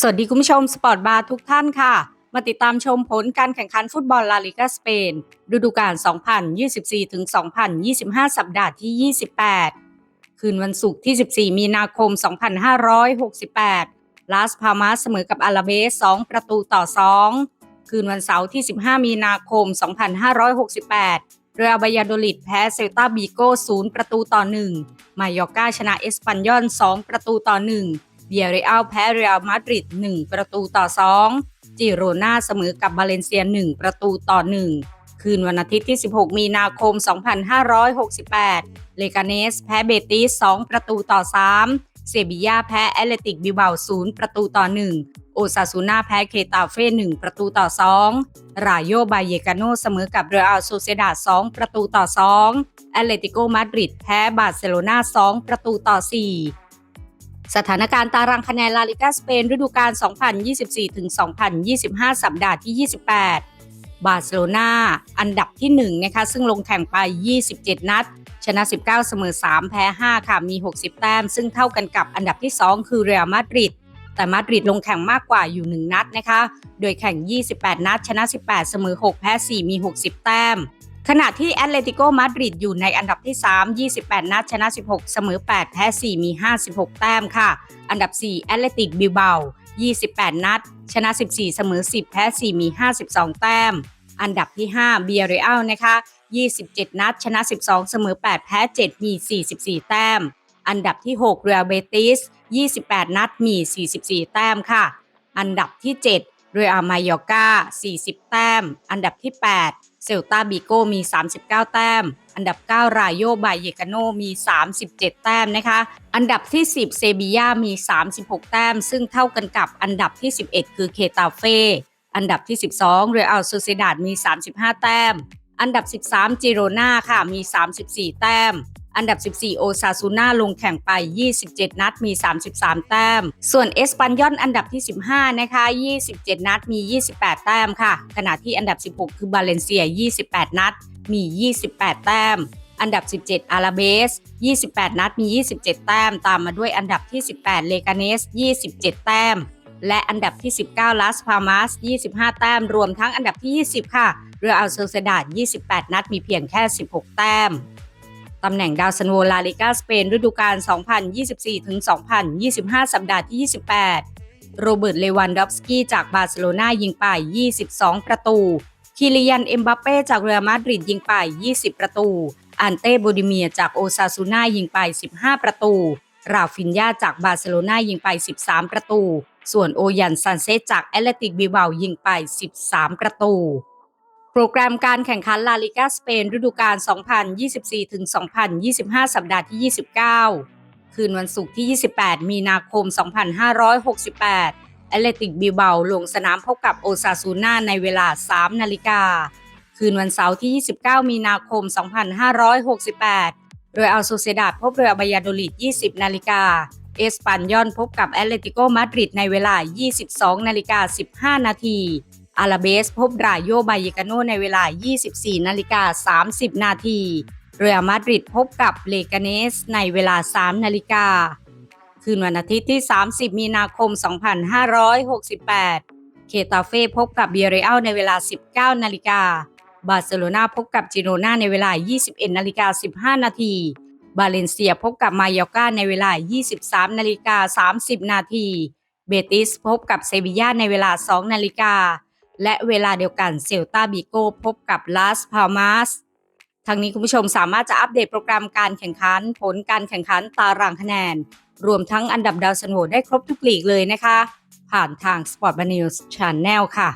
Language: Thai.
สวัสดีคุณผู้ชมสปอร์ตบาร์ทุกท่านค่ะ มาติดตามชมผลการแข่งขันฟุตบอลลาลิกาสเปนฤดูกาล 2024-2025 สัปดาห์ที่ 28 คืนวันศุกร์ที่ 14 มีนาคม 2568 ลาสพามาสเสมอกับอาราเบส 2 ประตูต่อ 2 คืนวันเสาร์ที่ 15 มีนาคม 2568 เรอัลบายาโดลิดแพ้เซลตาบีโก0ประตูต่อ 1 มายอร์กาชนะเอสปันยอน 2 ประตูต่อ 1 เบียเรอัลแพ้เรอัลมาดริด1 ประตูต่อ 2 จิโรนาเสมอกับบาเลนเซีย 1 ประตูต่อ 1 คืนวันอาทิตย์ที่ 16 มีนาคม 2568 เลกาเนสแพ้เบติส 2 ประตูต่อ 3 เซบียาแพ้แอตเลติกบิวเบา0 ประตูต่อ 1 โอซาซูนาแพ้เคตาเฟ่ 1 ประตูต่อ 2 รายโยบายเยกาโนเสมอกับเรอัลโซเซดา2ประตูต่อ 2 แอตเลติโกมาดริดแพ้บาร์เซโลนา2 ประตูต่อ 4 สถานการณ์ตารางคะแนนลาลิกาสเปนฤดูกาล 2024ถึง2025 สัปดาห์ที่ 28 บาร์เซโลนาอันดับที่ 1 นะคะ ซึ่งลงแข่งไป 27 นัด ชนะ 19 เสมอ 3 แพ้ 5 ค่ะ มี 60 แต้ม ซึ่งเท่ากันกับอันดับที่ 2 คือเรอัลมาดริด แต่มาดริดลงแข่งมากกว่าอยู่ 1 นัดนะคะ โดยแข่ง 28 นัด ชนะ 18 เสมอ 6 แพ้ 4 มี 60 แต้ม ขณะที่แอตเลติโกมาดริดอยู่ในอันดับที่ 3 28 นัดชนะ 16 เสมอ 8 แพ้ 4 มี 56 แต้มค่ะ อันดับ 4 แอตเลติกบิลเบา 28 นัด ชนะ 14 เสมอ 10 แพ้ 4 มี 52 แต้ม อันดับที่ 5 เบียร์เรอัลนะคะ 27 นัด ชนะ 12 เสมอ 8 แพ้ 7 มี 44 แต้ม อันดับที่ 6 เรอัลเบติส 28 นัด มี 44 แต้มค่ะ อันดับที่ 7 เรอัลมายอกา40 แต้ม อันดับที่ 8 เซลตาบิโกมี 39 แต้ม อันดับ 9 รายโยบายเยกาโนมี 37 แต้มนะคะ อันดับที่ 10 เซบียามี 36 แต้ม ซึ่งเท่ากันกับอันดับที่ 11 คือเคตาเฟอันดับที่ 12 เรอัลโซเซดาดมี 35 แต้ม อันดับ 13 จิโรนาค่ะมี 34 แต้ม อันดับ 14 โอซาซูน่าลงแข่งไป 27 นัดมี 33 แต้ม ส่วนเอสปันยอนอันดับที่ 15 นะคะ 27 นัดมี 28 แต้มค่ะ ขณะที่อันดับ 16 คือบาเลนเซีย 28 นัดมี 28 แต้มอันดับ 17 อาราเบส 28 นัดมี 27 แต้ม ตามมาด้วยอันดับที่ 18 เลกาเนส 27 แต้ม และอันดับที่ 19 ลาสพามาส 25 แต้ม รวมทั้งอันดับที่ 20 ค่ะ เรืออัลเซลเซดาด 28 นัดมีเพียงแค่ 16 แต้ม ตำแหน่งดาวซันโวลาลิกาสเปนฤดูกาล 2024-2025 สัปดาห์ที่ 28 โรเบิร์ต เลวันดอฟสกี้จากบาร์เซโลนายิงไป 22 ประตู คิริยัน เอ็มบัปเป้จากเรอัลมาดริดยิงไป 20 ประตู อันเต้โบดิเมียจากโอซาซูนายิงไป 15 ประตู ราฟินยาจากบาร์เซโลนายิงไป 13 ประตู ส่วนโอยันซันเซจากแอตเลติกบิเบายิงไป 13 ประตู โปรแกรมการแข่งขันลาลิกาสเปนฤดูกาล 2024ถึง2025 สัปดาห์ที่ 29 คืนวันศุกร์ที่ 28 มีนาคม 2568 แอตเลติกบิเบาลงสนามพบกับโอซาซูน่าในเวลา 3 นาฬิกา คืนวันเสาร์ที่ 29 มีนาคม 2568 โดยอัลโซเซดาดพบเรืออบายาโดลิด 20 นาฬิกา เอสปันยอนพบกับแอตเลติโกมาดริดในเวลา 22 นาฬิกา 15 นาที อาราเบสพบรายโยบายกาโนในเวลา 24 นาฬิกา 30 นาทีเรอัลมาดริดพบกับเลกาเนสในเวลา 3 นาฬิกา คืนวันอาทิตย์ที่ 30 มีนาคม 2568 เคตาเฟ่พบกับเบียเรอัลในเวลา 19 นาฬิกา บาร์เซโลนาพบกับจิโรนาในเวลา 21 นาฬิกา 15 นาที บาเลนเซียพบกับมายอกาในเวลา 23 นาฬิกา 30 นาที เบติสพบกับเซบียาในเวลา 2 นาฬิกา และเวลาเดียวกันเซลตาบิโกพบกับลาสพามาสทั้งนี้คุณผู้ชมสามารถจะอัปเดตโปรแกรมการแข่งขัน ผลการแข่งขันตารางคะแนน รวมทั้งอันดับดาวสันโวได้ครบทุกลีกเลยนะคะ ผ่านทาง Sport b a n e w s Channel ค่ะ